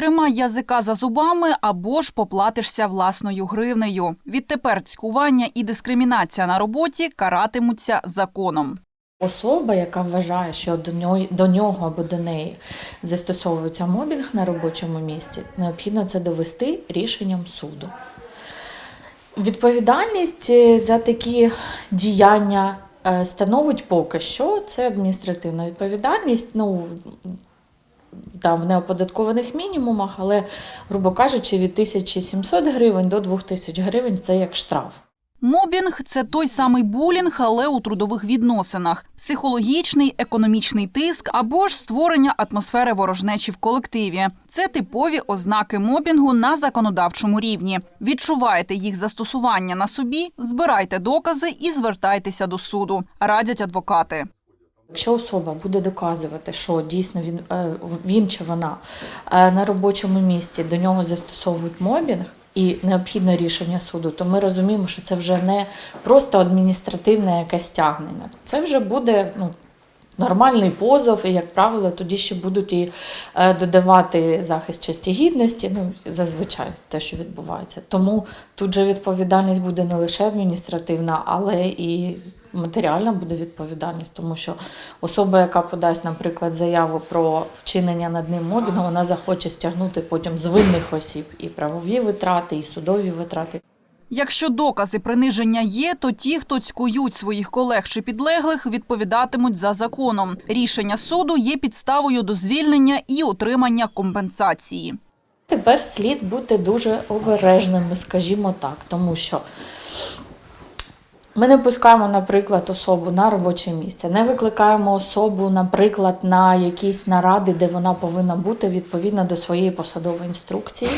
Тримай язика за зубами або ж поплатишся власною гривнею. Відтепер цькування і дискримінація на роботі каратимуться законом. Особа, яка вважає, що до нього, до нього або до неї застосовується мобінг на робочому місці, необхідно це довести рішенням суду. Відповідальність е, за такі діяння е, становить поки що це адміністративна відповідальність. Ну, там в неоподаткованих мінімумах, але, грубо кажучи, від 1700 гривень до 2000 гривень це як штраф. Мобінг це той самий булінг, але у трудових відносинах, психологічний, економічний тиск або ж створення атмосфери ворожнечі в колективі. Це типові ознаки мобінгу на законодавчому рівні. Відчуваєте їх застосування на собі, збирайте докази і звертайтеся до суду. Радять адвокати. Якщо особа буде доказувати, що дійсно він, е, він чи вона е, на робочому місці до нього застосовують мобінг і необхідне рішення суду, то ми розуміємо, що це вже не просто адміністративне якесь стягнення. Це вже буде ну, нормальний позов, і, як правило, тоді ще будуть і е, додавати захист честі гідності, ну, зазвичай те, що відбувається. Тому тут же відповідальність буде не лише адміністративна, але і матеріальна буде відповідальність, тому що особа, яка подасть, наприклад, заяву про вчинення над ним мобінгу, вона захоче стягнути потім з винних осіб і правові витрати, і судові витрати. Якщо докази приниження є, то ті, хто цькують своїх колег чи підлеглих, відповідатимуть за законом. Рішення суду є підставою до звільнення і отримання компенсації. Тепер слід бути дуже обережними, скажімо так, тому що ми не пускаємо, наприклад, особу на робоче місце, не викликаємо особу, наприклад, на якісь наради, де вона повинна бути відповідно до своєї посадової інструкції.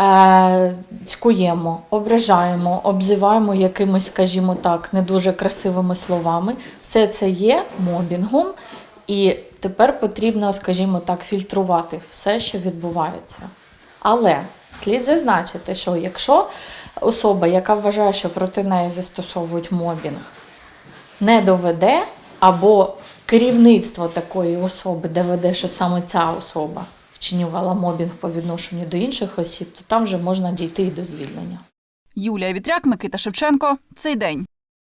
Е, цькуємо, ображаємо, обзиваємо якимись, скажімо так, не дуже красивими словами. Все це є мобінгом, і тепер потрібно, скажімо так, фільтрувати все, що відбувається. Але слід зазначити, що якщо особа, яка вважає, що проти неї застосовують мобінг, не доведе, або керівництво такої особи доведе, що саме ця особа вчинювала мобінг по відношенню до інших осіб, то там вже можна дійти і до звільнення. Юлія Вітряк, Микита Шевченко. Цей день.